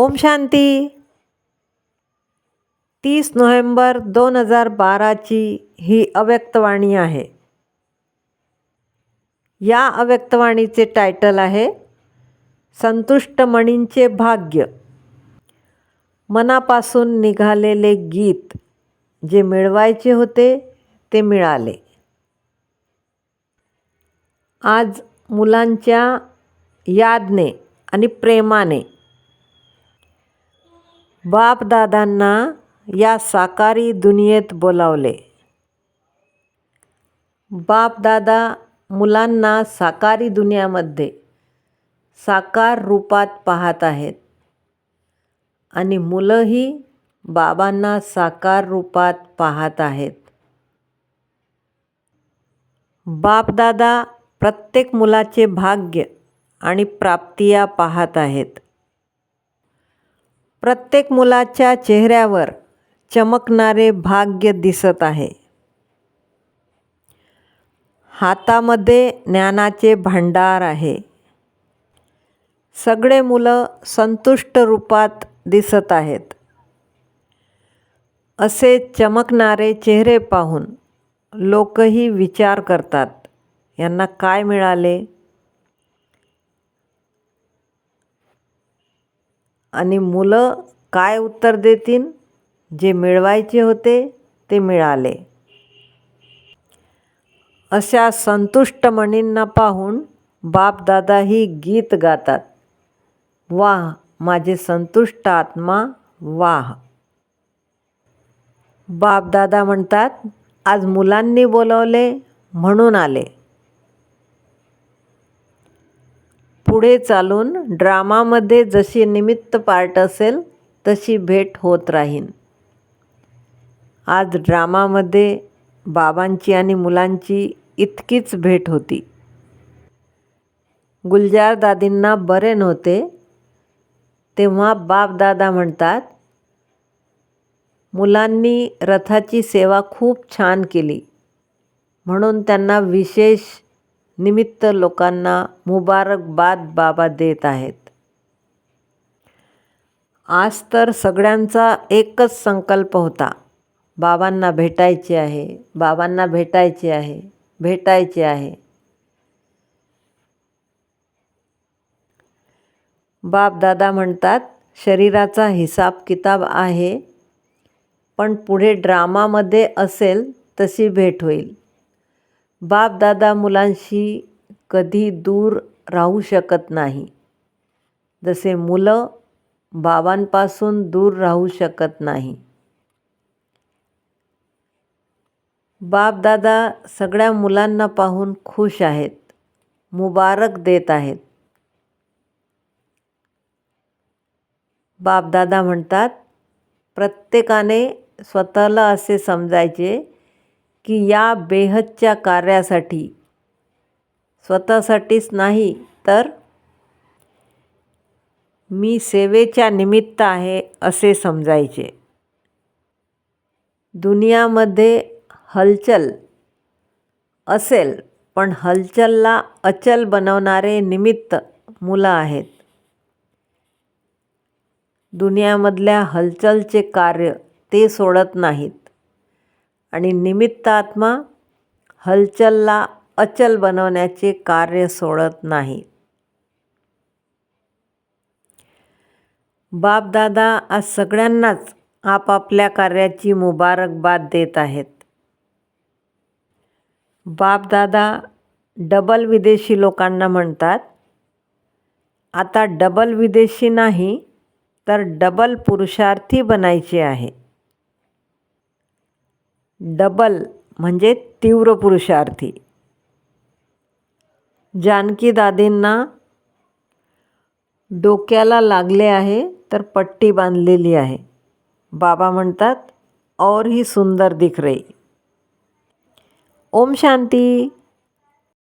ओम शांती. तीस नोव्हेंबर दोन हजार बाराची ही अव्यक्तवाणी आहे. या अव्यक्तवाणीचे टायटल आहे संतुष्ट मणींचे भाग्य. मनापासून निघालेले गीत जे मिळवायचे होते ते मिळाले. आज मुलांच्या यादने आणि प्रेमाने बापदादांना या साकारी दुनियेत बोलावले. बापदादा मुलांना साकारी दुनियामध्ये साकार रूपात पाहत आहेत आणि मुलंही बाबांना साकार रूपात पाहत आहेत. बापदादा प्रत्येक मुलाचे भाग्य आणि प्राप्तिया पाहत आहेत. प्रत्येक मुलाच्या चेहऱ्यावर चमकणारे भाग्य दिसत आहे. हातामध्ये ज्ञानाचे भांडार आहे. सगळे मुलं संतुष्ट रूपात दिसत आहेत. असे चमकणारे चेहरे पाहून लोकही विचार करतात यांना काय मिळाले? आणि मुलं काय उत्तर देतील? जे मिळवायचे होते ते मिळाले. अशा संतुष्ट मणींना पाहून बापदादाही गीत गातात. वाह माझे संतुष्ट आत्मा वाह. बापदादा म्हणतात आज मुलांनी बोलवले म्हणून आले. पुढे चालून ड्रामामध्ये जशी निमित्त पार्ट असेल तशी भेट होत राहीन. आज ड्रामामध्ये बाबांची आणि मुलांची इतकीच भेट होती. गुलजार दादींना बरे नव्हते. तेव्हा बापदादा म्हणतात मुलांनी रथाची सेवा खूप छान केली. म्हणून त्यांना विशेष निमित्त लोकांना मुबारकबाद बाबा देत आहेत. आज तर सगळ्यांचा एकच संकल्प होता. बाबांना भेटायचे आहे बाबांना भेटायचे आहे भेटायचे आहे. बापदादा म्हणतात शरीराचा हिसाब किताब आहे पण पुढे ड्रामामध्ये असेल तशी भेट होईल. बापदादा मुलांशी कधी दूर राहू शकत नाही. जसे मुलं बाबांपासून दूर राहू शकत नाही. बापदादा सगळ्या मुलांना पाहून खुश आहेत. मुबारक देत आहेत. बापदादा म्हणतात प्रत्येकाने स्वतःला असे समजायचे की या बेहदच्या कार्यासाठी स्वतःसाठीच नाही तर मी सेवेच्या निमित्त आहे असे समजायचे. दुनियामध्ये हलचल असेल पण हलचलला अचल बनवणारे निमित्त मुलं आहेत. दुनियामधल्या हलचलचे कार्य ते सोडत नाहीत. आणि निमित्तात्मा हलचलला अचल बनवण्याचे कार्य सोडत नाही. बापदादा आज सगळ्यांनाच आपापल्या कार्याची मुबारकबाद देत आहेत. बापदादा डबल विदेशी लोकांना म्हणतात आता डबल विदेशी नाही तर डबल पुरुषार्थी बनायचे आहे. डबल म्हणजे तीव्र पुरुषार्थी. जानकी दादींना डोक्याला लागले आहे तर पट्टी बांधलेली आहे. बाबा म्हणतात और ही सुंदर दिख रही. ओम शांती.